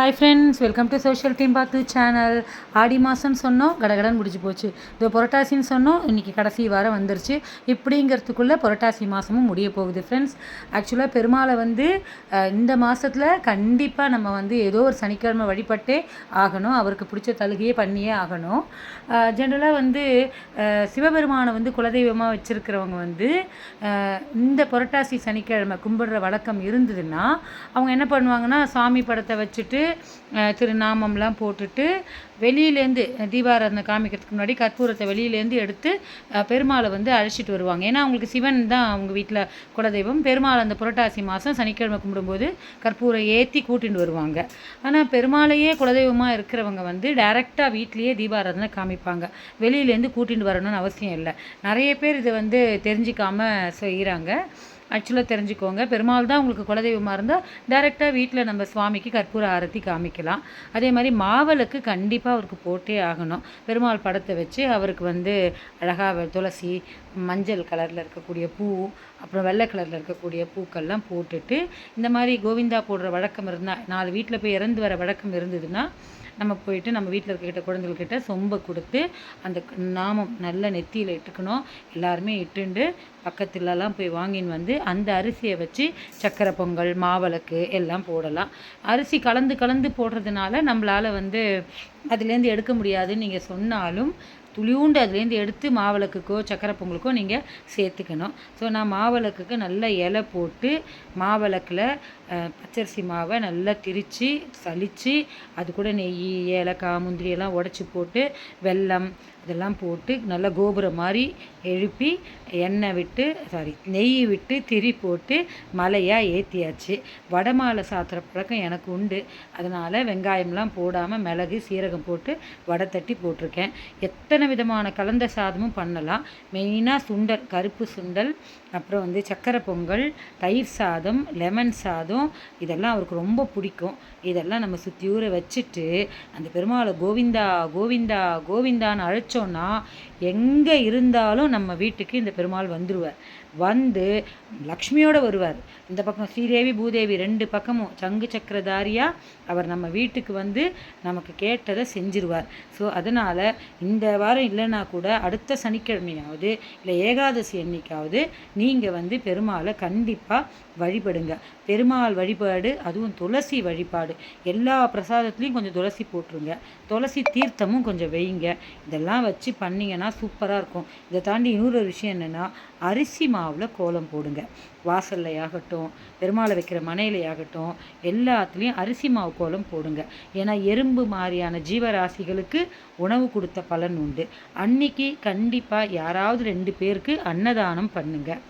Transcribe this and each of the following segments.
Hi friends welcome to social team பார்த்து channel ஆடி மாதம்னு சொன்னோம் கடகடன் முடிஞ்சு போச்சு. இதோ புரட்டாசின்னு சொன்னோம் இன்றைக்கி கடைசி வாரம் வந்துருச்சு. இப்படிங்கிறதுக்குள்ளே புரட்டாசி மாதமும் முடிய போகுது ஃப்ரெண்ட்ஸ் ஆக்சுவலாக பெருமாளை வந்து இந்த மாதத்தில் கண்டிப்பாக நம்ம வந்து ஏதோ ஒரு சனிக்கிழமை வழிபட்டே ஆகணும். அவருக்கு பிடிச்ச தலுகையே பண்ணியே ஆகணும். ஜென்ரலாக வந்து சிவபெருமானை வந்து குலதெய்வமாக வச்சுருக்கிறவங்க வந்து இந்த புரட்டாசி சனிக்கிழமை கும்பிடுற வழக்கம் இருந்ததுன்னா அவங்க என்ன பண்ணுவாங்கன்னா சாமி படத்தை வச்சுட்டு திருநாமம்லாம் போட்டுட்டு வெளியிலேருந்து தீபாராதனை காமிக்கிறதுக்கு முன்னாடி கற்பூரத்தை வெளியிலேருந்து எடுத்து பெருமாளை வந்து அழைச்சிட்டு வருவாங்க. ஏன்னா அவங்களுக்கு சிவன் தான் அவங்க வீட்டில் குலதெய்வம். பெருமாள் அந்த புரட்டாசி மாதம் சனிக்கிழமை கும்பிடும்போது கற்பூரை ஏற்றி கூட்டிட்டு வருவாங்க. ஆனால் பெருமாளையே குலதெய்வமாக இருக்கிறவங்க வந்து டைரெக்டாக வீட்லேயே தீபாராதனை காமிப்பாங்க. வெளியிலேருந்து கூட்டிகிட்டு வரணும்னு அவசியம் இல்லை. நிறைய பேர் இதை வந்து தெரிஞ்சிக்காமல் செய்கிறாங்க ஆக்சுவலாக தெரிஞ்சுக்கோங்க. பெருமாள் தான் உங்களுக்கு குலதெய்வமாக இருந்தால் டேரெக்டாக வீட்டில் நம்ம சுவாமிக்கு கற்பூர ஆரத்தி காமிக்கலாம். அதே மாதிரி மாவளுக்கு கண்டிப்பாக அவருக்கு போட்டே ஆகணும். பெருமாள் படத்தை வச்சு அவருக்கு வந்து அழகாக துளசி மஞ்சள் கலரில் இருக்கக்கூடிய பூ அப்புறம் வெள்ளை கலரில் இருக்கக்கூடிய பூக்கள்லாம் போட்டுட்டு இந்த மாதிரி கோவிந்தா போடுற வழக்கம் இருந்தால் நாலு வீட்டில் போய் இறந்து வர வழக்கம் இருந்ததுன்னா நம்ம போயிட்டு நம்ம வீட்டில் இருக்கிட்ட குழந்தைகள்கிட்ட சொம்பை கொடுத்து அந்த நாமம் நல்ல நெத்தியில் இட்டுக்கணும். எல்லாருமே இட்டுண்டு பக்கத்துலலாம் போய் வாங்கின்னு வந்து அந்த அரிசியை வச்சு சக்கரை பொங்கல் மாவிளக்கு எல்லாம் போடலாம். அரிசி கலந்து கலந்து போடுறதுனால நம்மளால் வந்து அதுலேருந்து எடுக்க முடியாதுன்னு நீங்கள் சொன்னாலும் துளியூண்டு அதுலேருந்து எடுத்து மாவிளக்குக்கோ சக்கரை பொங்கலுக்கோ நீங்கள் சேர்த்துக்கணும். ஸோ நான் மாவிளக்குக்கு நல்ல இலை போட்டு மாவிளக்கில் பச்சரிசி மாவை நல்லா திரித்து சலித்து அது கூட நெய் ஏலக்காய் முந்திரி எல்லாம் உடச்சி போட்டு வெல்லம் இதெல்லாம் போட்டு நல்லா கோபுரம் மாதிரி எழுப்பி எண்ணெய் விட்டு சாரி நெய் விட்டு திரி போட்டு மலையாக ஏற்றியாச்சு வடை மாலை சாத்துற பழக்கம் எனக்கு உண்டு. அதனால் வெங்காயம்லாம் போடாமல் மிளகு சீரகம் போட்டு வடை தட்டி போட்டிருக்கேன். எத்தனை விதமான கலந்த சாதமும் பண்ணலாம். மெயினாக சுண்டல் கருப்பு சுண்டல் அப்புறம் வந்து சக்கரை பொங்கல் தயிர் சாதம் லெமன் சாதம் இதெல்லாம் அவருக்கு ரொம்ப பிடிக்கும். இதெல்லாம் நம்ம சுற்றி ஊற வச்சுட்டு அந்த பெருமாளை கோவிந்தா கோவிந்தா கோவிந்தான்னு அழைச்சோன்னா எங்கே இருந்தாலும் நம்ம வீட்டுக்கு இந்த பெருமாள் வந்துடுவார் வந்து லக்ஷ்மியோடு வருவார். இந்த பக்கம் ஸ்ரீதேவி பூதேவி ரெண்டு பக்கமும் சங்கு சக்கரதாரியாக அவர் நம்ம வீட்டுக்கு வந்து நமக்கு கேட்டதை செஞ்சிருவார். ஸோ அதனால் இந்த வாரம் இல்லைனா கூட அடுத்த சனிக்கிழமையாவது இல்லை ஏகாதசி அன்னைக்காவது நீங்கள் வந்து பெருமாளை கண்டிப்பாக வழிபடுங்க. பெருமாள் வழிபாடு அதுவும் துளசி வழிபாடு. எல்லா பிரசாதத்துலேயும் கொஞ்சம் துளசி போட்டுருங்க. துளசி தீர்த்தமும் கொஞ்சம் வைங்க இதெல்லாம் வச்சு பண்ணிங்கன்னா சூப்பராக இருக்கும். இதை தாண்டி இன்னொரு விஷயம் என்னென்னா அரிசி மாவில் கோலம் போடுங்க. வாசல்லையாகட்டும் பெருமாளை வைக்கிற மனையிலையாகட்டும் எல்லாத்துலேயும் அரிசி மாவு கோலம் போடுங்க. ஏன்னா எறும்பு மாதிரியான ஜீவராசிகளுக்கு உணவு கொடுத்த பலன் உண்டு. அன்னைக்கு கண்டிப்பாக யாராவது ரெண்டு பேருக்கு அன்னதானம் பண்ணுங்கள்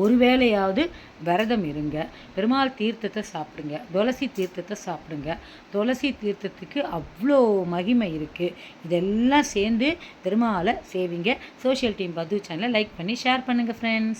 ஒரு வேளையாவது விரதம் இருங்க. பெருமாள் தீர்த்தத்தை சாப்பிடுங்க. துளசி தீர்த்தத்தை சாப்பிடுங்க. துளசி தீர்த்தத்துக்கு அவ்வளோ மகிமை இருக்குது இதெல்லாம் சேர்ந்து பெருமாளை சேவிங்க. சோஷியல் டீம் பது சேனலை லைக் பண்ணி ஷேர் பண்ணுங்கள் ஃப்ரெண்ட்ஸ்